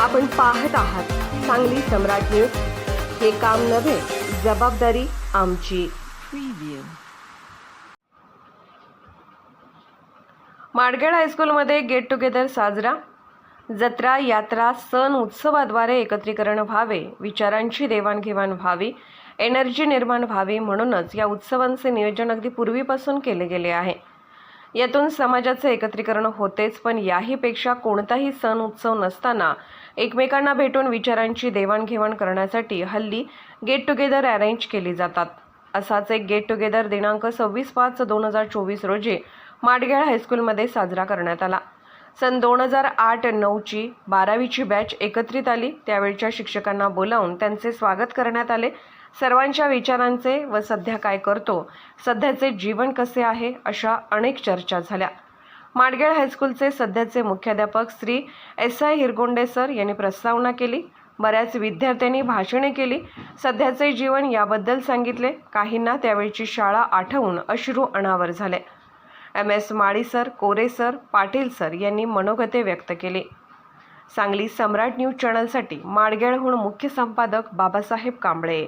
आपण पाहत आहात सांगली सम्राट न्यूज. हे काम नव्हे जबाबदारी आमची. माडगेड हायस्कूलमध्ये गेट टुगेदर साजरा. जत्रा यात्रा सण उत्सवाद्वारे एकत्रीकरण व्हावे विचारांची देवाणघेवाण व्हावी एनर्जी निर्माण व्हावी म्हणूनच या उत्सवांचे नियोजन अगदी पूर्वीपासून केले गेले आहे. यातून समाजाचे एकत्रीकरण होतेच पण याहीपेक्षा कोणताही सण उत्सव नसताना एकमेकांना भेटून विचारांची देवाणघेवाण करण्यासाठी हल्ली गेट टुगेदर अरेंज केली जातात. असाच एक गेट टुगेदर दिनांक सव्वीस पाच दोन हजार चोवीस रोजी माडगेळ हायस्कूलमध्ये साजरा करण्यात आला. सन दोन हजार आठ नऊची बारावीची बॅच एकत्रित आली. त्यावेळच्या शिक्षकांना बोलावून त्यांचे स्वागत करण्यात आले. सर्वांच्या विचारांचे व सध्या काय करतो सध्याचे जीवन कसे आहे अशा अनेक चर्चा झाल्या. माडगेळ हायस्कूलचे सध्याचे मुख्याध्यापक Shri S I Hirgonde sir यांनी प्रस्तावना केली. बऱ्याच विद्यार्थ्यांनी भाषणे केली. सध्याचे जीवन याबद्दल सांगितले. काहींना त्यावेळची शाळा आठवून अश्रू अनावर झाले. M S Mali sir Kore sir Patil sir यांनी मनोगते व्यक्त केले. सांगली सम्राट न्यूज चॅनलसाठी माडगेळहून मुख्य संपादक बाबासाहेब कांबळे.